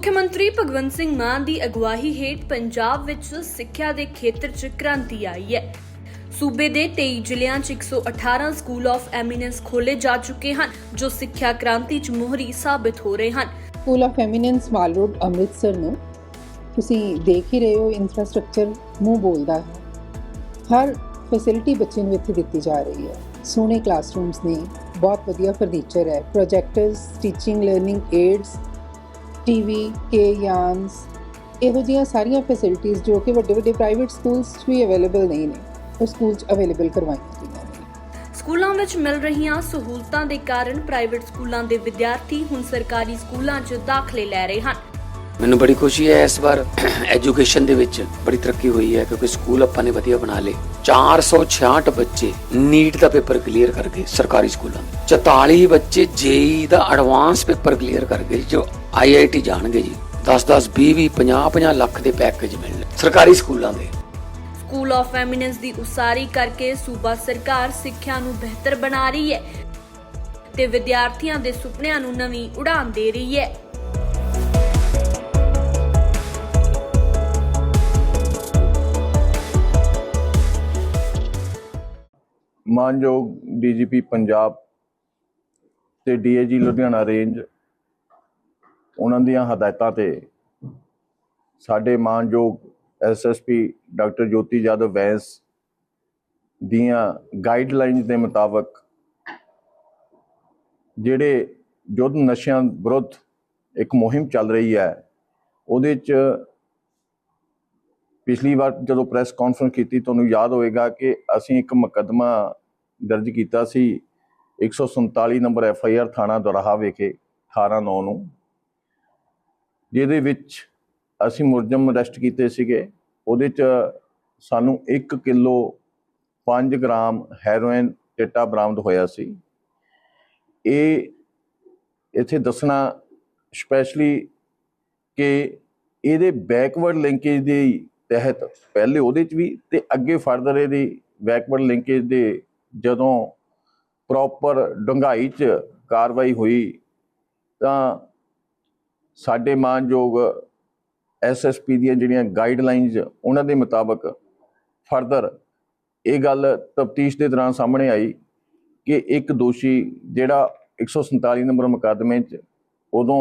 ਮੁੱਖ ਮੰਤਰੀ ਭਗਵੰਤ ਸਿੰਘ ਮਾਨ ਦੀ ਅਗਵਾਈ ਹੇਠ ਪੰਜਾਬ ਵਿੱਚ ਸਿੱਖਿਆ ਦੇ ਖੇਤਰ 'ਚ ਕ੍ਰਾਂਤੀ ਆਈ ਹੈ। ਸੂਬੇ ਦੇ 23 ਜ਼ਿਲ੍ਹਿਆਂ 'ਚ 118 ਸਕੂਲ ਆਫ ਐਮੀਨੈਂਸ ਖੋਲੇ ਜਾ ਚੁੱਕੇ ਹਨ, ਜੋ ਸਿੱਖਿਆ ਕ੍ਰਾਂਤੀ 'ਚ ਮੋਹਰੀ ਸਾਬਿਤ ਹੋ ਰਹੇ ਹਨ। School of eminence mall road, Amritsar ਨੂੰ ਤੁਸੀਂ ਦੇਖ ਹੀ ਰਹੇ ਹੋ ਇਨਫਰਾਸਟ੍ਰਕਚਰ ਮੂੰਹ ਬੋਲਦਾ ਹੈ। ਹਰ ਫੈਸਿਲਿਟੀ ਬੱਚੇ ਨੂੰ ਇੱਥੇ ਦਿੱਤੀ ਜਾ ਰਹੀ ਹੈ। ਸੋਹਣੇ ਕਲਾਸਰੂਮਸ ਨੇ, ਬਹੁਤ ਵਧੀਆ ਫਰਨੀਚਰ ਹੈ। Projectors teaching learning aids TV ਕੇ ਯਾਨਸ ਇਹੋ ਜਿਹੀਆਂ ਸਾਰੀਆਂ ਫੈਸਿਲਿਟੀਆਂ ਜੋ ਕਿ ਵੱਡੇ ਵੱਡੇ ਪ੍ਰਾਈਵੇਟ ਸਕੂਲਸ 'ਚ ਵੀ ਅਵੇਲੇਬਲ ਨਹੀਂ ਨੇ ਉਹ ਸਕੂਲ 'ਚ ਅਵੇਲੇਬਲ ਕਰਵਾਈਆਂ ਗਈਆਂ ਨੇ। ਸਕੂਲਾਂ ਵਿੱਚ ਮਿਲ ਰਹੀਆਂ ਸਹੂਲਤਾਂ ਦੇ ਕਾਰਨ ਪ੍ਰਾਈਵੇਟ ਸਕੂਲਾਂ ਦੇ ਵਿਦਿਆਰਥੀ ਹੁਣ ਸਰਕਾਰੀ ਸਕੂਲਾਂ 'ਚ ਦਾਖਲੇ ਲੈ ਰਹੇ ਹਨ। ਮੈਨੂੰ ਬੜੀ ਖੁਸ਼ੀ ਹੈ ਇਸ ਵਾਰ ਐਜੂਕੇਸ਼ਨ ਦੇ ਵਿੱਚ ਬੜੀ ਤਰੱਕੀ ਹੋਈ ਹੈ ਕਿਉਂਕਿ ਸਕੂਲ ਆਪਾਂ ਨੇ ਵਧੀਆ ਬਣਾ ਲਏ। 466 ਬੱਚੇ ਨੀਟ ਦਾ ਪੇਪਰ ਕਲੀਅਰ ਕਰ ਗਏ ਸਰਕਾਰੀ ਸਕੂਲਾਂ ਦੇ 44 ਬੱਚੇ ਜੇਈ ਦਾ ਐਡਵਾਂਸ ਪੇਪਰ ਕਲੀਅਰ ਕਰ ਗਏ ਜੋ ਆਈਆਈਟੀ ਜਾਣਗੇ ਜੀ। 10 10 20 20 50 50 ਲੱਖ ਦੇ ਪੈਕੇਜ ਮਿਲਣੇ ਸਰਕਾਰੀ ਸਕੂਲਾਂ ਦੇ। ਸਕੂਲ ਆਫ ਐਮੀਨੈਂਸ ਦੀ ਉਸਾਰੀ ਕਰਕੇ ਸੂਬਾ ਸਰਕਾਰ ਸਿੱਖਿਆ ਨੂੰ ਬਿਹਤਰ ਬਣਾ ਰਹੀ ਹੈ ਤੇ ਵਿਦਿਆਰਥੀਆਂ ਦੇ ਸੁਪਨਿਆਂ ਨੂੰ ਨਵੀਂ ਉਡਾਨ ਦੇ ਰਹੀ ਹੈ। ਮਾਨਯੋਗ ਡੀਜੀਪੀ ਪੰਜਾਬ ਤੇ ਡੀਏਜੀ ਲੁਧਿਆਣਾ ਰੇਂਜ ਉਹਨਾਂ ਦੀਆਂ ਹਦਾਇਤਾਂ ਤੇ ਸਾਡੇ ਮਾਨਯੋਗ ਐਸਐਸਪੀ ਡਾਕਟਰ ਜੋਤੀ ਜਾਦਵ ਵੈਂਸ ਦੀਆਂ ਗਾਈਡਲਾਈਨਸ ਦੇ ਮੁਤਾਬਕ ਜਿਹੜੇ ਯੁੱਧ ਨਸ਼ਿਆਂ ਵਿਰੁੱਧ ਇੱਕ ਮੁਹਿੰਮ ਚੱਲ ਰਹੀ ਹੈ, ਉਹਦੇ 'ਚ ਪਿਛਲੀ ਵਾਰ ਜਦੋਂ ਪ੍ਰੈਸ ਕਾਨਫਰੰਸ ਕੀਤੀ, ਤੁਹਾਨੂੰ ਯਾਦ ਹੋਵੇਗਾ ਕਿ ਅਸੀਂ ਇੱਕ ਮੁਕੱਦਮਾ ਦਰਜ ਕੀਤਾ ਸੀ 147 ਨੰਬਰ ਐਫ ਆਈ ਆਰ ਥਾਣਾ ਦੁਰਾਹਾ ਵਿਖੇ 18 9 ਨੂੰ। ਜਿਹਦੇ ਵਿੱਚ ਅਸੀਂ ਮੁਲਜ਼ਮ ਅਰੈਸਟ ਕੀਤੇ ਸੀਗੇ, ਉਹਦੇ ਚ ਸਾਨੂੰ 1 ਕਿਲੋ 5 ਗ੍ਰਾਮ ਹੈਰੋਇਨ ਚਿੱਟਾ ਬਰਾਮਦ ਹੋਇਆ ਸੀ। ਇਹ ਇੱਥੇ ਦੱਸਣਾ ਸਪੈਸ਼ਲੀ ਕਿ ਇਹਦੇ ਬੈਕਵਰਡ ਲਿੰਕੇਜ ਦੇ ਤਹਿਤ ਪਹਿਲੇ ਉਹਦੇ ਚ ਵੀ ਤੇ ਅੱਗੇ ਫਰਦਰ ਇਹਦੀ ਬੈਕਵਰਡ ਲਿੰਕੇਜ ਦੇ ਜਦੋਂ ਪ੍ਰੋਪਰ ਡੰਗਾਈ ਚ ਕਾਰਵਾਈ ਹੋਈ ਤਾਂ ਸਾਡੇ ਮਾਨਯੋਗ ਐਸਐਸਪੀ ਦੀਆਂ ਜਿਹੜੀਆਂ ਗਾਈਡਲਾਈਨਸ ਉਹਨਾਂ ਦੇ ਮੁਤਾਬਕ ਫਰਦਰ ਇਹ ਗੱਲ ਤਫਤੀਸ਼ ਦੇ ਦੌਰਾਨ ਸਾਹਮਣੇ ਆਈ ਕਿ ਇੱਕ ਦੋਸ਼ੀ ਜਿਹੜਾ 147 ਨੰਬਰ ਮੁਕੱਦਮੇ 'ਚ ਉਦੋਂ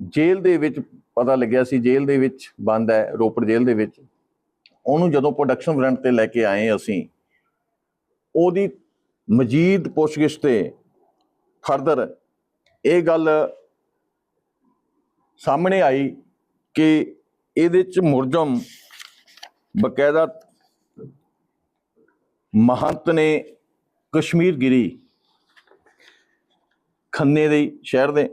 ਜੇਲ੍ਹ ਦੇ ਵਿੱਚ ਪਤਾ ਲੱਗਿਆ ਸੀ, ਜੇਲ੍ਹ ਦੇ ਵਿੱਚ ਬੰਦ ਹੈ, ਰੋਪੜ ਜੇਲ੍ਹ ਦੇ ਵਿੱਚ। ਉਹਨੂੰ ਜਦੋਂ ਪ੍ਰੋਡਕਸ਼ਨ ਫਰੰਟ ਤੇ ਲੈ ਕੇ ਆਏ ਅਸੀਂ, ਉਹਦੀ ਮਜੀਦ ਪੁੱਛਗਿੱਛ ਤੇ ਫਰਦਰ ਇਹ ਗੱਲ ਸਾਹਮਣੇ ਆਈ ਕਿ ਇਹਦੇ ਚ ਮੁਰਜਮ ਬਕਾਇਦਾ ਮਹੰਤ ਨੇ ਕਸ਼ਮੀਰ ਗਿਰੀ ਖੰਨੇ ਦੇ ਸ਼ਹਿਰ ਦੇ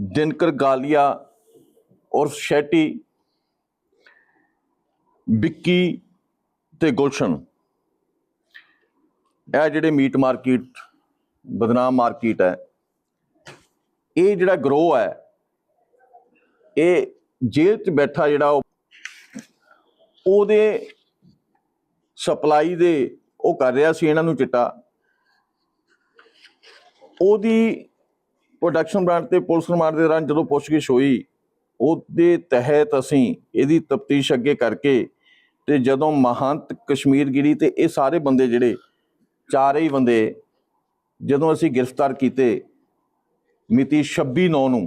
ਦਿਨਕਰ ਗਾਲੀਆ ਔਰ ਸ਼ੈਟੀ ਵਿੱਕੀ ਤੇ ਗੁਲਸ਼ਨ। ਇਹ ਜਿਹੜੇ ਮੀਟ ਮਾਰਕੀਟ, ਬਦਨਾਮ ਮਾਰਕੀਟ ਹੈ ਇਹ ਜਿਹੜਾ ਗਰੋਹ ਹੈ, ਇਹ ਜੇਲ੍ਹ 'ਚ ਬੈਠਾ ਜਿਹੜਾ ਉਹ, ਉਹਦੇ ਸਪਲਾਈ ਦੇ ਉਹ ਕਰ ਰਿਹਾ ਸੀ ਇਹਨਾਂ ਨੂੰ ਚਿੱਟਾ। ਉਹਦੀ ਪ੍ਰੋਡਕਸ਼ਨ ਬ੍ਰਾਂਡ ਤੇ ਪੁਲਿਸ ਰਿਮਾਂਡ ਦੇ ਦੌਰਾਨ ਜਦੋਂ ਪੁੱਛਗਿੱਛ ਹੋਈ, ਉਹਦੇ ਤਹਿਤ ਅਸੀਂ ਇਹਦੀ ਤਫਤੀਸ਼ ਅੱਗੇ ਕਰਕੇ ਤੇ ਜਦੋਂ ਮਹੰਤ ਕਸ਼ਮੀਰਗਿਰੀ ਤੇ ਇਹ ਸਾਰੇ ਬੰਦੇ ਜਿਹੜੇ ਚਾਰੇ ਹੀ ਬੰਦੇ ਜਦੋਂ ਅਸੀਂ ਗ੍ਰਿਫਤਾਰ ਕੀਤੇ ਮਿਤੀ 26 9 ਨੂੰ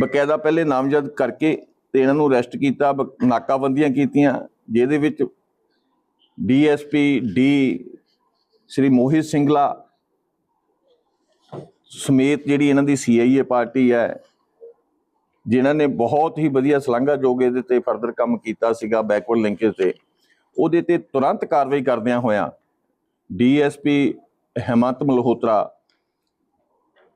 ਬਕਾਇਦਾ ਪਹਿਲੇ ਨਾਮਜ਼ਦ ਕਰਕੇ ਤੇ ਇਹਨਾਂ ਨੂੰ ਅਰੈਸਟ ਕੀਤਾ ਬ- ਨਾਕਾਬੰਦੀਆਂ ਕੀਤੀਆਂ, ਜਿਹਦੇ ਵਿੱਚ ਡੀਐਸਪੀ ਡੀ ਸ੍ਰੀ ਮੋਹਿਤ ਸਿੰਗਲਾ ਸਮੇਤ ਜਿਹੜੀ ਇਹਨਾਂ ਦੀ ਸੀਆਈਏ ਪਾਰਟੀ ਹੈ, ਜਿਨ੍ਹਾਂ ਨੇ ਬਹੁਤ ਹੀ ਵਧੀਆ ਸ਼ਲਾਘਾਯੋਗ ਇਹਦੇ ਤੇ ਫਰਦਰ ਕੰਮ ਕੀਤਾ ਸੀਗਾ ਬੈਕਵਰਡ ਲਿੰਕੇਜ ਤੇ, ਉਹਦੇ ਤੇ ਤੁਰੰਤ ਕਾਰਵਾਈ ਕਰਦਿਆਂ ਹੋਇਆਂ ਡੀਐਸਪੀ ਹਿਮੰਤ ਮਲਹੋਤਰਾ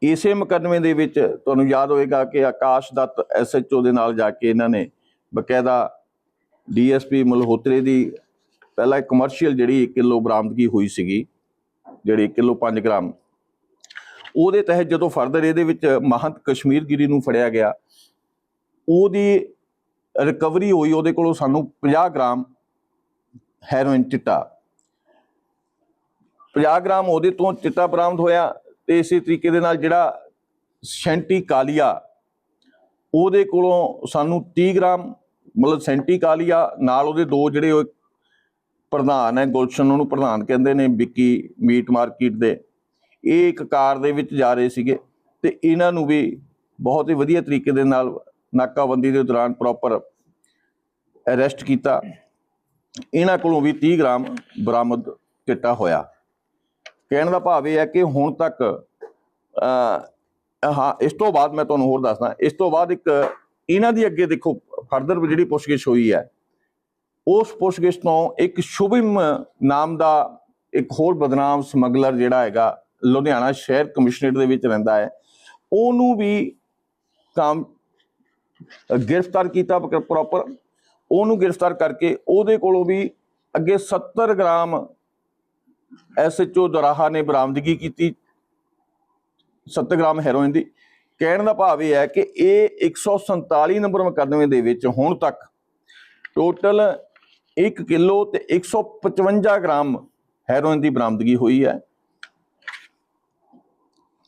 ਇਸੇ ਮੁਕੱਦਮੇ ਦੇ ਵਿੱਚ ਤੁਹਾਨੂੰ ਯਾਦ ਹੋਏਗਾ ਕਿ ਆਕਾਸ਼ ਦੱਤ ਐਸਐਚਓ ਦੇ ਨਾਲ ਜਾ ਕੇ ਇਹਨਾਂ ਨੇ ਬਕਾਇਦਾ ਡੀਐਸਪੀ ਮਲਹੋਤਰੇ ਦੀ ਪਹਿਲਾਂ ਕਮਰਸ਼ੀਅਲ ਜਿਹੜੀ 1 ਕਿਲੋ ਬਰਾਮਦਗੀ ਹੋਈ ਸੀਗੀ, ਜਿਹੜੀ 1 ਕਿਲੋ 5 ਗ੍ਰਾਮ। ਉਹਦੇ ਤਹਿਤ ਜਦੋਂ ਫਰਦਰ ਇਹਦੇ ਵਿੱਚ ਮਹੰਤ ਕਸ਼ਮੀਰਗਿਰੀ ਨੂੰ ਫੜਿਆ ਗਿਆ, ਉਹਦੀ ਰਿਕਵਰੀ ਹੋਈ, ਉਹਦੇ ਕੋਲੋਂ ਸਾਨੂੰ 50 ਗ੍ਰਾਮ ਹੈਰੋਇਨ ਚਿੱਟਾ। 50 ਗ੍ਰਾਮ ਉਹਦੇ ਤੋਂ ਚਿੱਟਾ ਬਰਾਮਦ ਹੋਇਆ ਤੇ ਇਸੇ ਤਰੀਕੇ ਦੇ ਨਾਲ ਜਿਹੜਾ ਸੈਂਟੀ ਕਾਲੀਆ, ਉਹਦੇ ਕੋਲੋਂ ਸਾਨੂੰ 30 ਗ੍ਰਾਮ, ਮਤਲਬ ਸੈਂਟੀ ਕਾਲੀਆ, ਨਾਲ ਉਹਦੇ ਦੋ ਜਿਹੜੇ ਉਹ ਪ੍ਰਧਾਨ ਹੈ, ਗੁਲਸ਼ਨ ਉਹਨੂੰ ਪ੍ਰਧਾਨ ਕਹਿੰਦੇ ਨੇ ਵਿੱਕੀ ਮੀਟ ਮਾਰਕੀਟ ਦੇ। ਇਹ ਇੱਕ ਕਾਰ ਦੇ ਵਿੱਚ ਜਾ ਰਹੇ ਸੀਗੇ ਤੇ ਇਹਨਾਂ ਨੂੰ ਵੀ ਬਹੁਤ ਹੀ ਵਧੀਆ ਤਰੀਕੇ ਦੇ ਨਾਲ ਨਾਕਾਬੰਦੀ ਦੇ ਦੌਰਾਨ ਪ੍ਰੋਪਰ ਅਰੈਸਟ ਕੀਤਾ। ਇਹਨਾਂ ਕੋਲੋਂ ਵੀ 30 ਗ੍ਰਾਮ ਬਰਾਮਦ ਚਿੱਟਾ ਹੋਇਆ। ਕਹਿਣ ਦਾ ਭਾਵ ਇਹ ਹੈ ਕਿ ਹੁਣ ਤੱਕ ਹਾਂ ਇਸ ਤੋਂ ਬਾਅਦ ਮੈਂ ਤੁਹਾਨੂੰ ਹੋਰ ਦੱਸਦਾ, ਇਸ ਤੋਂ ਬਾਅਦ ਇੱਕ, ਇਹਨਾਂ ਦੀ ਅੱਗੇ ਦੇਖੋ ਫਰਦਰ ਜਿਹੜੀ ਪੁੱਛਗਿੱਛ ਹੋਈ ਹੈ, ਉਸ ਪੁੱਛਗਿੱਛ ਤੋਂ ਇੱਕ ਸ਼ੁਭਮ ਨਾਮ ਦਾ ਇੱਕ ਹੋਰ ਬਦਨਾਮ ਸਮਗਲਰ ਜਿਹੜਾ ਹੈਗਾ, ਲੁਧਿਆਣਾ ਸ਼ਹਿਰ ਕਮਿਸ਼ਨਰੇਟ ਦੇ ਵਿੱਚ ਰਹਿੰਦਾ ਹੈ, ਉਹਨੂੰ ਵੀ ਕੰਮ ਗ੍ਰਿਫਤਾਰ ਕੀਤਾ ਪ੍ਰੋਪਰ, ਉਹਨੂੰ ਗ੍ਰਿਫਤਾਰ ਕਰਕੇ ਉਹਦੇ ਕੋਲੋਂ ਵੀ ਅੱਗੇ 70 ਗ੍ਰਾਮ ਐਸਐਚਓ ਦਰਾਹਾ ਨੇ ਬਰਾਮਦਗੀ ਕੀਤੀ 70 ਗ੍ਰਾਮ ਹੈਰੋਇਨ ਦੀ। ਕਹਿਣ ਦਾ ਭਾਵ ਇਹ ਹੈ ਕਿ ਇਹ 147 ਨੰਬਰ ਮੁਕੱਦਮੇ ਦੇ ਵਿੱਚ ਹੁਣ ਤੱਕ ਟੋਟਲ 1 ਕਿਲੋ ਤੇ 155 ਗ੍ਰਾਮ ਹੈਰੋਇਨ ਦੀ ਬਰਾਮਦਗੀ ਹੋਈ ਹੈ।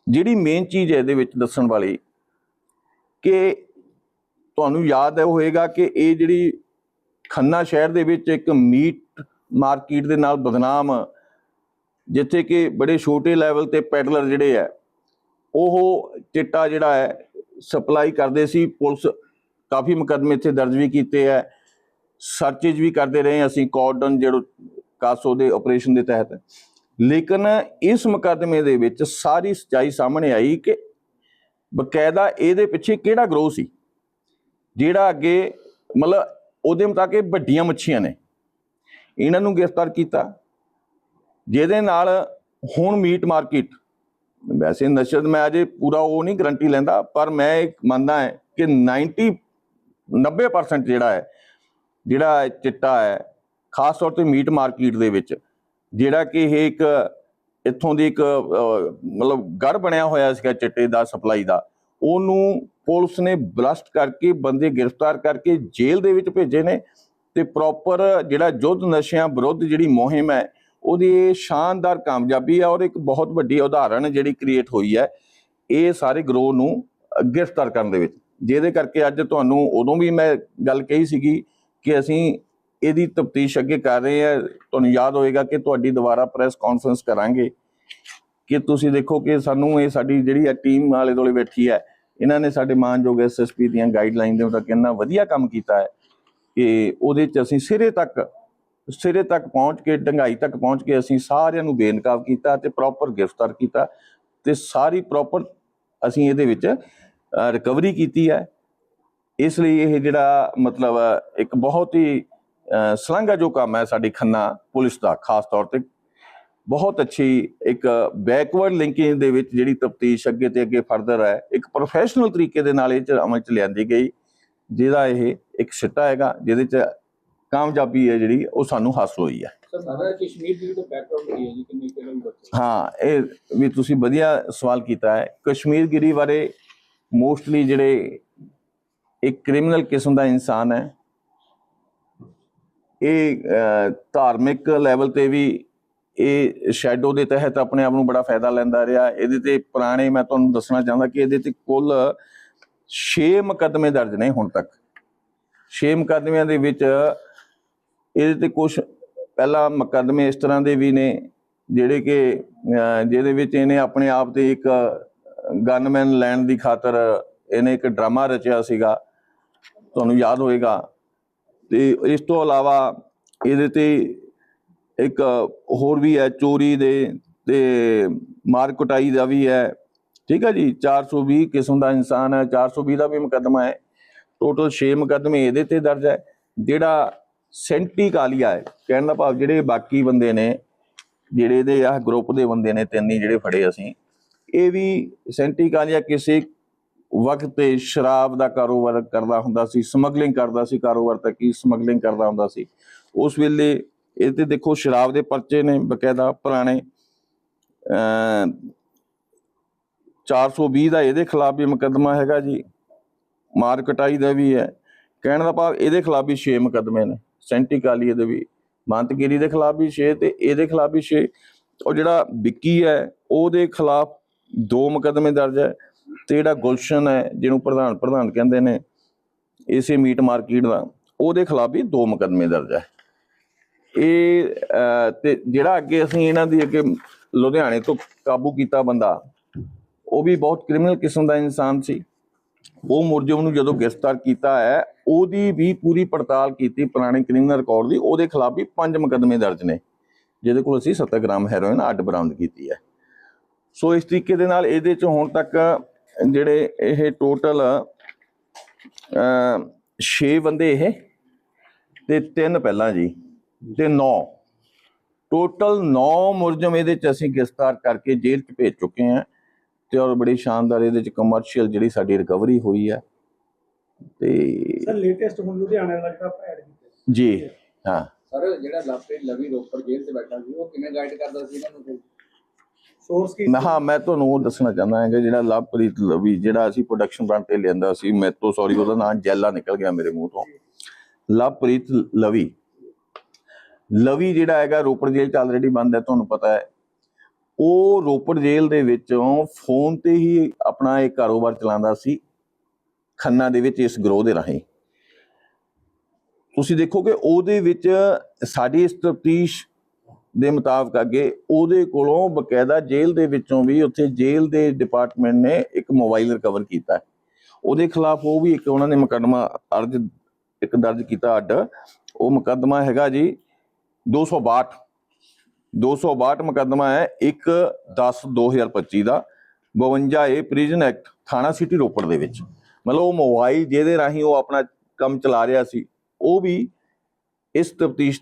ਜਿਹੜੀ ਮੇਨ ਚੀਜ਼ ਹੈ ਇਹਦੇ ਵਿੱਚ ਦੱਸਣ ਵਾਲੀ ਕਿ ਤੁਹਾਨੂੰ ਯਾਦ ਹੈ ਹੋਏਗਾ ਕਿ ਇਹ ਜਿਹੜੀ ਖੰਨਾ ਸ਼ਹਿਰ ਦੇ ਵਿੱਚ ਇੱਕ ਮੀਟ ਮਾਰਕੀਟ ਦੇ ਨਾਲ ਬਦਨਾਮ ਜਿੱਥੇ ਕਿ ਬੜੇ ਛੋਟੇ ਲੈਵਲ ਤੇ ਪੈਡਲਰ ਜਿਹੜੇ ਆ, ਉਹ ਚਿੱਟਾ ਜਿਹੜਾ ਹੈ ਸਪਲਾਈ ਕਰਦੇ ਸੀ। ਪੁਲਿਸ ਕਾਫੀ ਮੁਕੱਦਮੇ ਇੱਥੇ ਦਰਜ ਵੀ ਕੀਤੇ ਆ। ਸਰਚੇਜ ਵੀ ਕਰਦੇ ਰਹੇ ਅਸੀਂ ਕਾਰਡਨ ਜਿਹੜਾ ਕਾਸੋ ਦੇ ਆਪਰੇਸ਼ਨ ਦੇ ਤਹਿਤ। ਲੇਕਿਨ ਇਸ ਮੁਕੱਦਮੇ ਦੇ ਵਿੱਚ ਸਾਰੀ ਸਚਾਈ ਸਾਹਮਣੇ ਆਈ ਕਿ ਬਕਾਇਦਾ ਇਹਦੇ ਪਿੱਛੇ ਕਿਹੜਾ ਗਰੋਹ ਸੀ? ਜਿਹੜਾ ਅੱਗੇ ਮਤਲਬ ਉਹਦੇ ਮੁਤਾਬਕ ਇਹ ਵੱਡੀਆਂ ਮੱਛੀਆਂ ਨੇ। ਇਹਨਾਂ ਨੂੰ ਗ੍ਰਿਫਤਾਰ ਕੀਤਾ। ਜਿਹਦੇ ਨਾਲ ਹੁਣ ਮੀਟ ਮਾਰਕੀਟ ਵੈਸੇ ਨਸ਼ਰ ਮੈਂ ਅਜੇ ਪੂਰਾ ਉਹ ਨਹੀਂ ਗਰੰਟੀ ਲੈਂਦਾ, ਪਰ ਮੈਂ ਇੱਕ ਮੰਨਦਾ ਹੈ ਕਿ 90 90% ਜਿਹੜਾ ਹੈ, ਜਿਹੜਾ ਚਿੱਟਾ ਹੈ, ਖਾਸ ਤੌਰ ਤੇ ਮੀਟ ਮਾਰਕੀਟ ਦੇ ਵਿੱਚ, ਜਿਹੜਾ ਕਿ ਇਹ ਇੱਕ ਇੱਥੋਂ ਦੀ ਇੱਕ ਮਤਲਬ ਗੜ ਬਣਿਆ ਹੋਇਆ ਸੀਗਾ ਚਿੱਟੇ ਦਾ ਸਪਲਾਈ ਦਾ, ਉਹਨੂੰ ਪੁਲਿਸ ਨੇ ਬਲਸਟ ਕਰਕੇ ਬੰਦੇ ਗ੍ਰਿਫਤਾਰ ਕਰਕੇ ਜੇਲ੍ਹ ਦੇ ਵਿੱਚ ਭੇਜੇ ਨੇ, ਤੇ ਪ੍ਰੋਪਰ ਜਿਹੜਾ ਯੁੱਧ ਨਸ਼ਿਆਂ ਵਿਰੁੱਧ ਜਿਹੜੀ ਮੁਹਿੰਮ ਹੈ ਉਹਦੀ ਇਹ ਸ਼ਾਨਦਾਰ ਕਾਮਯਾਬੀ ਹੈ ਔਰ ਇੱਕ ਬਹੁਤ ਵੱਡੀ ਉਦਾਹਰਣ ਜਿਹੜੀ ਕ੍ਰੀਏਟ ਹੋਈ ਹੈ, ਇਹ ਸਾਰੇ ਗਰੋਹ ਨੂੰ ਗ੍ਰਿਫਤਾਰ ਕਰਨ ਦੇ ਵਿੱਚ। ਜਿਹਦੇ ਕਰਕੇ ਅੱਜ ਤੁਹਾਨੂੰ ਉਦੋਂ ਵੀ ਮੈਂ ਗੱਲ ਕਹੀ ਸੀਗੀ ਕਿ ਅਸੀਂ ਇਹਦੀ ਤਫਤੀਸ਼ ਅੱਗੇ ਕਰ ਰਹੇ ਹਾਂ। ਤੁਹਾਨੂੰ ਯਾਦ ਹੋਏਗਾ ਕਿ ਤੁਹਾਡੀ ਦੁਬਾਰਾ ਪ੍ਰੈਸ ਕਾਨਫਰੰਸ ਕਰਾਂਗੇ ਕਿ ਤੁਸੀਂ ਦੇਖੋ ਕਿ ਸਾਨੂੰ ਇਹ ਸਾਡੀ ਜਿਹੜੀ ਹੈ ਟੀਮ ਆਲੇ ਦੁਆਲੇ ਬੈਠੀ ਹੈ, ਇਹਨਾਂ ਨੇ ਸਾਡੇ ਮਾਨਯੋਗ ਐਸਐਸਪੀ ਦੀਆਂ ਗਾਈਡਲਾਈਨ ਦੇ ਮੁਤਾਬਕ ਇੰਨਾ ਵਧੀਆ ਕੰਮ ਕੀਤਾ ਹੈ ਕਿ ਉਹਦੇ ਚ ਅਸੀਂ ਸਿਰੇ ਤੱਕ ਸਿਰੇ ਤੱਕ ਪਹੁੰਚ ਕੇ ਡੰਗਾਈ ਤੱਕ ਪਹੁੰਚ ਕੇ ਅਸੀਂ ਸਾਰਿਆਂ ਨੂੰ ਬੇਨਕਾਬ ਕੀਤਾ ਤੇ ਪ੍ਰੋਪਰ ਗ੍ਰਿਫਤਾਰ ਕੀਤਾ ਤੇ ਸਾਰੀ ਪ੍ਰੋਪਰ ਅਸੀਂ ਇਹਦੇ ਵਿੱਚ ਰਿਕਵਰੀ ਕੀਤੀ ਹੈ। ਇਸ ਲਈ ਇਹ ਜਿਹੜਾ ਮਤਲਬ ਇੱਕ ਬਹੁਤ ਹੀ ਅ, ਜੋ ਕੰਮ ਹੈ ਸਾਡੀ ਖੰਨਾ ਪੁਲਿਸ ਦਾ ਖਾਸ ਤੌਰ ਤੇ ਬਹੁਤ ਅੱਛੀ ਇੱਕ ਬੈਕਵਰਡ ਲਿੰਕਿੰਗ ਦੇ ਵਿੱਚ ਜਿਹੜੀ ਤਫਤੀਸ਼ ਅੱਗੇ ਤੇ ਅੱਗੇ ਫਰਦਰ ਹੈ ਇੱਕ ਪ੍ਰੋਫੈਸ਼ਨਲ ਤਰੀਕੇ ਦੇ ਨਾਲ ਇਹ ਚ ਅਮਲ ਚ ਲਿਆਂਦੀ ਗਈ ਜਿਹਦਾ ਇਹ ਇੱਕ ਸਿੱਟਾ ਹੈਗਾ ਜਿਹਦੇ ਚ ਕਾਮਯਾਬੀ ਹੈ ਜਿਹੜੀ ਉਹ ਸਾਨੂੰ ਹਾਸਲ ਹੋਈ ਹੈ। ਕਸ਼ਮੀਰ ਹੈ ਇਹ ਵੀ ਤੁਸੀਂ ਵਧੀਆ ਸਵਾਲ ਕੀਤਾ ਹੈ। ਕਸ਼ਮੀਰਗਿਰੀ ਬਾਰੇ ਮੋਸਟਲੀ ਜਿਹੜੇ ਇੱਕ ਕ੍ਰਿਮੀਨਲ ਕਿਸਮ ਦਾ ਇਨਸਾਨ ਹੈ ਇਹ ਧਾਰਮਿਕ ਲੈਵਲ ਤੇ ਵੀ ਇਹ ਸ਼ੈਡੋ ਦੇ ਤਹਿਤ ਆਪਣੇ ਆਪ ਨੂੰ ਬੜਾ ਫਾਇਦਾ ਲੈਂਦਾ ਰਿਹਾ। ਇਹਦੇ ਤੇ ਪੁਰਾਣੇ ਮੈਂ ਤੁਹਾਨੂੰ ਦੱਸਣਾ ਚਾਹੁੰਦਾ ਕਿ ਇਹਦੇ ਤੇ ਕੁੱਲ 6 ਮੁਕੱਦਮੇ ਦਰਜ ਨੇ ਹੁਣ ਤੱਕ। 6 ਮੁਕੱਦਮਿਆਂ ਦੇ ਵਿੱਚ ਇਹਦੇ ਤੇ ਕੁਝ ਪਹਿਲਾ ਮੁਕੱਦਮੇ ਇਸ ਤਰ੍ਹਾਂ ਦੇ ਵੀ ਨੇ, ਜਿਹੜੇ ਕਿ ਜਿਹਦੇ ਵਿੱਚ ਇਹਨੇ ਆਪਣੇ ਆਪ ਤੇ ਇੱਕ ਗਨਮੈਨ ਲੈਣ ਦੀ ਖਾਤਰ ਇਹਨੇ ਇੱਕ ਡਰਾਮਾ ਰਚਿਆ ਸੀਗਾ। ਤੁਹਾਨੂੰ ਯਾਦ ਹੋਏਗਾ। ਤੇ ਇਸ ਤੋਂ ਇਲਾਵਾ ਇਹਦੇ ਤੇ ਇੱਕ ਹੋਰ ਵੀ ਹੈ, ਚੋਰੀ ਦੇ ਤੇ ਮਾਰ ਕੁਟਾਈ ਦਾ ਵੀ ਹੈ। ਠੀਕ ਹੈ ਜੀ 420 ਕਿਸਮ ਦਾ ਇਨਸਾਨ ਹੈ 420 ਦਾ ਵੀ ਮੁਕੱਦਮਾ ਹੈ। ਟੋਟਲ 6 ਮੁਕੱਦਮੇ ਇਹਦੇ ਤੇ ਦਰਜ ਹੈ, ਜਿਹੜਾ ਸੈਂਟੀ ਕਾਲੀਆ ਹੈ ਕਹਿਣ ਦਾ ਭਾਵ ਜਿਹੜੇ ਬਾਕੀ ਬੰਦੇ ਨੇ, ਜਿਹੜੇ ਇਹਦੇ ਆਹ ਗਰੁੱਪ ਦੇ ਬੰਦੇ ਨੇ, ਤਿੰਨ ਹੀ ਜਿਹੜੇ ਫੜੇ ਅਸੀਂ, ਇਹ ਵੀ ਸੈਂਟੀ ਕਾਲੀਆ ਕਿਸੇ ਵਕਤ ਤੇ ਸ਼ਰਾਬ ਦਾ ਕਾਰੋਬਾਰ ਕਰਦਾ ਹੁੰਦਾ ਸੀ, ਸਮਗਲਿੰਗ ਕਰਦਾ ਸੀ, ਕਾਰੋਬਾਰ ਤੱਕ ਹੀ ਸਮਗਲਿੰਗ ਕਰਦਾ ਹੁੰਦਾ ਸੀ। ਉਸ ਵੇਲੇ ਇਹ ਤੇ ਦੇਖੋ ਸ਼ਰਾਬ ਦੇ ਪਰਚੇ ਨੇ, ਬਕਾਇਦਾ ਪੁਰਾਣੇ ਅ 420 ਦਾ ਇਹਦੇ ਖਿਲਾਫ ਵੀ ਮੁਕੱਦਮਾ ਹੈਗਾ ਜੀ, ਮਾਰ ਕਟਾਈ ਦਾ ਵੀ ਹੈ। ਕਹਿਣ ਦਾ ਭਾਵ ਇਹਦੇ ਖਿਲਾਫ ਵੀ 6 ਮੁਕੱਦਮੇ ਨੇ। ਸੈਂਟੀ ਕਾਲੀਏ ਦੇ ਵੀ ਮੰਤਗਿਰੀ ਦੇ ਖਿਲਾਫ ਵੀ 6 ਤੇ ਇਹਦੇ ਖਿਲਾਫ ਵੀ 6 ਉਹ ਜਿਹੜਾ ਵਿੱਕੀ ਹੈ ਉਹਦੇ ਖਿਲਾਫ ਦੋ ਮੁਕੱਦਮੇ ਦਰਜ ਹੈ ਤੇ ਜਿਹੜਾ ਗੁਲਸ਼ਨ ਹੈ ਜਿਹਨੂੰ ਪ੍ਰਧਾਨ ਪ੍ਰਧਾਨ ਕਹਿੰਦੇ ਨੇ ਇਸੇ ਮੀਟ ਮਾਰਕੀਟ ਦਾ ਉਹਦੇ ਖਿਲਾਫ ਵੀ ਦੋ ਮੁਕੱਦਮੇ ਦਰਜ ਹੈ। ਇਹ ਅਹ, ਤੇ ਜਿਹੜਾ ਅੱਗੇ ਅਸੀਂ ਇਹਨਾਂ ਦੀ ਅੱਗੇ ਲੁਧਿਆਣੇ ਤੋਂ ਕਾਬੂ ਕੀਤਾ ਬੰਦਾ ਉਹ ਵੀ ਬਹੁਤ ਕ੍ਰਿਮੀਨਲ ਕਿਸਮ ਦਾ ਇਨਸਾਨ ਸੀ। ਉਹ ਮੁਰਜਮ ਨੂੰ ਜਦੋਂ ਗ੍ਰਿਫਤਾਰ ਕੀਤਾ ਹੈ, ਉਹਦੀ ਵੀ ਪੂਰੀ ਪੜਤਾਲ ਕੀਤੀ ਪੁਰਾਣੇ ਕ੍ਰਿਮੀਨਲ ਰਿਕਾਰਡ ਦੀ, ਉਹਦੇ ਖਿਲਾਫ ਵੀ ਪੰਜ ਮੁਕੱਦਮੇ ਦਰਜ ਨੇ, ਜਿਹਦੇ ਕੋਲ ਅਸੀਂ 70 ਗ੍ਰਾਮ ਹੈਰੋਇਨ ਅੱਡ ਬਰਾਮਦ ਕੀਤੀ ਹੈ। ਸੋ ਇਸ ਤਰੀਕੇ ਦੇ ਨਾਲ ਇਹਦੇ ਚ ਹੁਣ ਤੱਕ ਜਿਹੜੇ ਇਹ ਟੋਟਲ ਅ 6 ਬੰਦੇ ਇਹ, ਤੇ ਤਿੰਨ ਪਹਿਲਾਂ ਜੀ, ਤੇ 9 ਟੋਟਲ 9 ਮੁਲਜ਼ਮ ਇਹਦੇ ਚ ਅਸੀਂ ਗ੍ਰਿਫਤਾਰ ਕਰਕੇ ਜੇਲ੍ਹ ਚ ਭੇਜ ਚੁੱਕੇ ਹਾਂ। ਤੇ ਔਰ ਬੜੀ ਸ਼ਾਨਦਾਰ ਇਹਦੇ ਚ ਕਮਰਸ਼ੀਅਲ ਜਿਹੜੀ ਸਾਡੀ ਰਿਕਵਰੀ ਹੋਈ ਹੈ ਤੇ ਸਰ ਲੇਟੈਸਟ ਹੁਣ ਲੁਧਿਆਣਾ ਵਾਲਾ ਜਿਹੜਾ ਐਡ ਕੀਤਾ। ਜੀ ਹਾਂ। ਸਰ ਜਿਹੜਾ ਲਵਪ੍ਰੀਤ ਲਵੀ ਰੋਪੜ ਜੇਲ੍ਹ 'ਚ ਬੈਠਾ ਸੀ ਉਹ ਕਿਵੇਂ ਗਾਈਡ ਕਰਦਾ ਸੀ ਇਹਨਾਂ ਨੂੰ ਫਿਰ? ਸੋਰਸ ਕੀ ਮੈਂ ਹਾਂ ਮੈਂ ਤੁਹਾਨੂੰ ਉਹ ਦੱਸਣਾ ਚਾਹੁੰਦਾ ਹਾਂ ਕਿ ਜਿਹੜਾ ਲਵਪ੍ਰੀਤ ਲਵੀ ਜਿਹੜਾ ਅਸੀਂ ਪ੍ਰੋਡਕਸ਼ਨ ਬ੍ਰਾਂਡ ਤੇ ਲਿਆਂਦਾ ਸੀ ਮੈਂ ਤੋਂ ਸੌਰੀ ਉਹਦਾ ਨਾਮ ਜੈਲਾ ਨਿਕਲ ਗਿਆ ਮੇਰੇ ਮੂੰਹ ਤੋਂ। ਲਵਪ੍ਰੀਤ ਲਵੀ। ਲਵੀ ਜਿਹੜਾ ਹੈਗਾ ਰੋਪੜ ਜੇਲ੍ਹ ਚ ਆਲਰੇਡੀ ਬੰਦ ਹੈ ਤੁਹਾਨੂੰ ਪਤਾ ਹੈ। ਉਹ ਰੋਪੜ ਜੇਲ੍ਹ ਦੇ ਵਿੱਚੋਂ ਫੋਨ ਤੇ ਹੀ ਆਪਣਾ ਇਹ ਕਾਰੋਬਾਰ ਚਲਾਉਂਦਾ ਸੀ, ਖੰਨਾ ਦੇ ਵਿੱਚ ਇਸ ਗਰੋਹ ਦੇ ਰਾਹੀਂ। ਤੁਸੀਂ ਦੇਖੋਗੇ ਉਹਦੇ ਵਿੱਚ ਸਾਡੀ ਇਸ ਤਫਤੀਸ਼ ਦੇ ਮੁਤਾਬਕ ਅੱਗੇ ਉਹਦੇ ਕੋਲੋਂ ਬਕਾਇਦਾ ਜੇਲ੍ਹ ਦੇ ਵਿੱਚੋਂ ਵੀ ਉੱਥੇ ਜੇਲ੍ਹ ਦੇ ਡਿਪਾਰਟਮੈਂਟ ਨੇ ਇੱਕ ਮੋਬਾਈਲ ਰਿਕਵਰ ਕੀਤਾ। ਉਹਦੇ ਖਿਲਾਫ ਉਹ ਵੀ ਇੱਕ ਉਹਨਾਂ ਨੇ ਮੁਕੱਦਮਾ ਅਰਜ, ਇੱਕ ਦਰਜ ਕੀਤਾ ਅੱਡ। ਉਹ ਮੁਕੱਦਮਾ ਹੈਗਾ ਜੀ 262 262 ਮੁਕੱਦਮਾ ਹੈ 1 10 2025 ਦਾ 52 ਏ ਪ੍ਰਿਜ਼ਨ ਐਕਟ ਥਾਣਾ ਸਿਟੀ ਰੋਪੜ ਦੇ ਵਿੱਚ। ਮਤਲਬ ਉਹ ਮੋਬਾਈਲ ਜਿਹਦੇ ਰਾਹੀਂ ਉਹ ਆਪਣਾ ਕੰਮ ਚਲਾ ਰਿਹਾ ਸੀ ਉਹ ਵੀ ਇਸ ਤਫਤੀਸ਼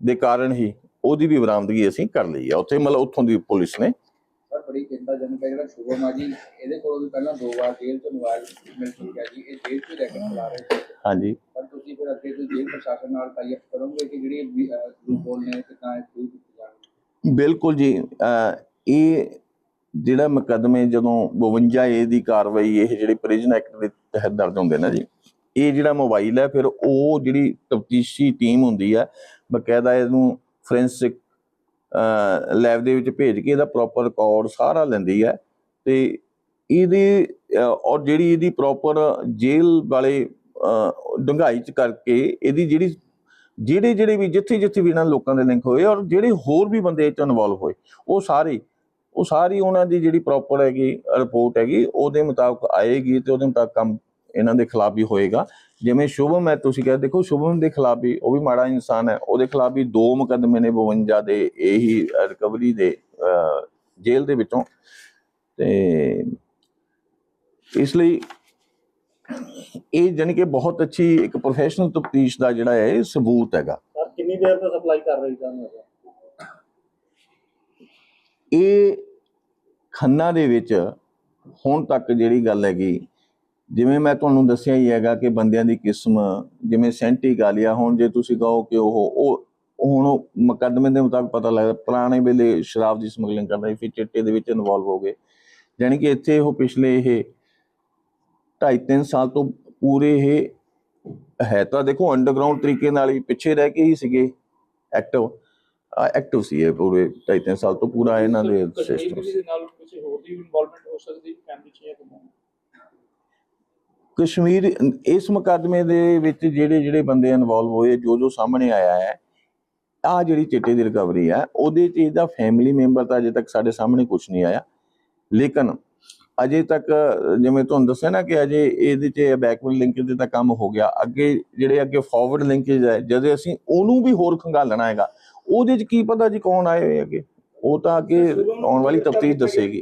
ਦੇ ਕਾਰਨ ਹੀ ਉਹਦੀ ਵੀ ਬਰਾਮਦਗੀ ਅਸੀਂ ਕਰ ਲਈ ਹੈ ਉੱਥੇ ਮਤਲਬ ਉੱਥੋਂ ਦੀ ਪੁਲਿਸ ਨੇ। ਸਰ ਬੜੀ ਚਿੰਤਾਜਨਕ ਹੈ ਜਿਹੜਾ ਸ਼ੁਭਮ ਆ ਜੀ ਇਹਦੇ ਕੋਲੋਂ ਵੀ ਪਹਿਲਾਂ ਦੋ ਵਾਰ ਜੇਲ੍ਹ 'ਚ ਮੋਬਾਈਲ ਮਿਲ ਚੁੱਕਿਆ ਜੀ ਇਹ ਜੇਲ੍ਹ ਹੀ ਰੈਕਟ ਚਲਾ ਰਹੇ ਹਾਂਜੀ। ਪਰ ਤੁਸੀਂ ਫਿਰ ਅੱਗੇ ਤੋਂ ਜੇਲ੍ਹ ਪ੍ਰਸ਼ਾਸਨ ਨਾਲ ਟਾਈਅਪ ਕਰੋਗੇ ਕਿ ਜਿਹੜੀ ਲੂਪਹੋਲ ਨੇ ਕਿੱਦਾਂ ਇਹ ਖੋਲ ਕੀਤੀ ਜਾਣਗੀ ਬਿਲਕੁਲ ਜੀ ਇਹ ਜਿਹੜਾ ਮੁਕੱਦਮੇ ਜਦੋਂ 52 ਏ ਦੀ ਕਾਰਵਾਈ ਇਹ ਜਿਹੜੀ ਪ੍ਰਿਜ਼ਨ ਐਕਟ ਦੇ ਤਹਿਤ ਦਰਜ ਹੁੰਦੇ ਨਾ ਜੀ ਇਹ ਜਿਹੜਾ ਮੋਬਾਈਲ ਹੈ ਫਿਰ ਉਹ ਜਿਹੜੀ ਤਫਤੀਸ਼ੀ ਟੀਮ ਹੁੰਦੀ ਹੈ ਬਕਾਇਦਾ ਇਹਨੂੰ ਫੋਰੈਂਸਿਕ ਲੈਬ ਦੇ ਵਿੱਚ ਭੇਜ ਕੇ ਇਹਦਾ ਪ੍ਰੋਪਰ ਰਿਕਾਰਡ ਸਾਰਾ ਲੈਂਦੀ ਹੈ ਤੇ ਇਹਦੀ ਔਰ ਜਿਹੜੀ ਇਹਦੀ ਪ੍ਰੋਪਰ ਜੇਲ੍ਹ ਵਾਲੇ ਅਹ, ਡੂੰਘਾਈ ਚ ਕਰਕੇ ਇਹਦੀ ਜਿਹੜੀ ਜਿਹੜੇ ਜਿਹੜੇ ਵੀ ਜਿੱਥੇ ਜਿੱਥੇ ਵੀ ਇਹਨਾਂ ਲੋਕਾਂ ਦੇ ਲਿੰਕ ਹੋਏ ਔਰ ਜਿਹੜੇ ਹੋਰ ਵੀ ਬੰਦੇ ਇਹ ਚ ਇਨਵੋਲਵ ਹੋਏ, ਉਹ ਸਾਰੇ, ਉਹ ਸਾਰੀ ਉਹਨਾਂ ਦੀ ਜਿਹੜੀ ਪ੍ਰੋਪਰ ਹੈਗੀ ਰਿਪੋਰਟ ਹੈਗੀ, ਉਹਦੇ ਮੁਤਾਬਕ ਆਏਗੀ ਤੇ ਉਹਦੇ ਮੁਤਾਬਕ ਕੰਮ ਇਹਨਾਂ ਦੇ ਖਿਲਾਫ ਵੀ ਹੋਏਗਾ। ਜਿਵੇਂ ਸ਼ੁਭਮ ਹੈ, ਤੁਸੀਂ ਕਹਿੰਦੇ ਦੇਖੋ ਸ਼ੁਭਮ ਦੇ ਖਿਲਾਫ ਵੀ ਉਹ ਵੀ ਮਾੜਾ ਇਨਸਾਨ ਹੈ, ਉਹਦੇ ਖਿਲਾਫ ਵੀ ਦੋ ਮੁਕੱਦਮੇ ਨੇ 52 ਦੇ, ਇਹੀ ਰਿਕਵਰੀ ਦੇ ਜੇਲ੍ਹ ਦੇ ਵਿੱਚੋਂ। ਤੇ ਇਸ ਲਈ ਇਹ ਜਾਣੀ ਕਿ ਬਹੁਤ ਅੱਛੀ ਇੱਕ ਪ੍ਰੋਫੈਸ਼ਨਲ ਤਫਤੀਸ਼ ਦਾ ਜਿਹੜਾ ਹੈ ਸਬੂਤ ਹੈਗਾ। ਸਰ ਕਿੰਨੀ ਦੇਰ ਤੋਂ ਸਪਲਾਈ ਕਰ ਰਹੀ ਤੁਹਾਨੂੰ ਇਹ ਖੰਨਾ ਦੇ ਵਿੱਚ ਹੁਣ ਤੱਕ ਜਿਹੜੀ ਗੱਲ ਹੈਗੀ ਜਿਵੇਂ ਮੈਂ ਤੁਹਾਨੂੰ ਦੱਸਿਆ ਹੀ ਹੈਗਾ ਕਿ ਬੰਦਿਆਂ ਦੀ ਕਿਸਮ ਜਿਵੇਂ ਸੈਂਟੀ ਗਾਲੀਆ ਹੁਣ ਜੇ ਤੁਸੀਂ ਕਹੋ ਕਿ ਉਹ ਉਹ ਹੁਣ ਮੁਕੱਦਮੇ ਦੇ ਮੁਤਾਬਕ ਪਤਾ ਲੱਗਦਾ ਪੁਰਾਣੇ ਵੇਲੇ ਸ਼ਰਾਬ ਦੀ ਸਮਗਲਿੰਗ ਕਰਦਾ ਸੀ ਫਿਰ ਚਿੱਟੇ ਦੇ ਵਿੱਚ ਇਨਵੋਲਵ ਹੋ ਗਏ। ਯਾਨੀ ਕਿ ਇੱਥੇ ਉਹ ਪਿਛਲੇ ਇਹ 2.5 ਸਾਲ ਤੋਂ ਪੂਰੇ ਇਹ ਹੈ ਤਾਂ ਦੇਖੋ ਅੰਡਰਗਰਾਉਂਡ ਤਰੀਕੇ ਨਾਲ ਹੀ ਪਿੱਛੇ ਰਹਿ ਕੇ ਹੀ ਸੀਗੇ ਐਕਟਿਵ ਐਕਟਿਵ ਸੀ ਇਹ ਪੂਰੇ 2.5 ਸਾਲ ਤੋਂ ਪੂਰਾ ਇਹਨਾਂ ਦੇ ਸਿਸਟਮ ਨਾਲ ਕਿਸੇ ਹੋਰ ਦੀ ਇਨਵੋਲਵਮੈਂਟ ਹੋ ਸਕਦੀ ਫੈਮਿਲੀ 'ਚ ਜਾਂ ਕਸ਼ਮੀਰ ਇਸ ਮੁਕੱਦਮੇ ਦੇ ਵਿੱਚ ਜਿਹੜੇ ਜਿਹੜੇ ਬੰਦੇ ਇਨਵੋਲਵ ਹੋਏ ਜੋ ਜੋ ਸਾਹਮਣੇ ਆਇਆ ਹੈ ਆ ਜਿਹੜੀ ਚਿੱਟੇ ਦੀ ਰਿਕਵਰੀ ਹੈ ਉਹਦੇ 'ਚ ਇਹਦਾ ਫੈਮਿਲੀ ਮੈਂਬਰ ਤਾਂ ਅਜੇ ਤੱਕ ਸਾਡੇ ਸਾਹਮਣੇ ਕੁਝ ਨਹੀਂ ਆਇਆ। ਲੇਕਿਨ ਅਜੇ ਤੱਕ ਜਿਵੇਂ ਤੁਹਾਨੂੰ ਦੱਸਿਆ ਨਾ ਕਿ ਅਜੇ ਇਹਦੇ 'ਚ ਬੈਕਵਰਡ ਲਿੰਕੇਜ ਦੇ ਤਾਂ ਕੰਮ ਹੋ ਗਿਆ। ਅੱਗੇ ਜਿਹੜੇ ਅੱਗੇ ਫਾਰਵਰਡ ਲਿੰਕੇਜ ਹੈ ਜਦੋਂ ਅਸੀਂ ਉਹਨੂੰ ਵੀ ਹੋਰ ਖੰਗਾਲਣਾ ਹੈਗਾ ਉਹਦੇ 'ਚ ਕੀ ਪਤਾ ਜੀ ਕੌਣ ਆਏ ਹੋਏ ਅੱਗੇ ਉਹ ਤਾਂ ਅੱਗੇ ਆਉਣ ਵਾਲੀ ਤਫਤੀਸ਼ ਦੱਸੇਗੀ।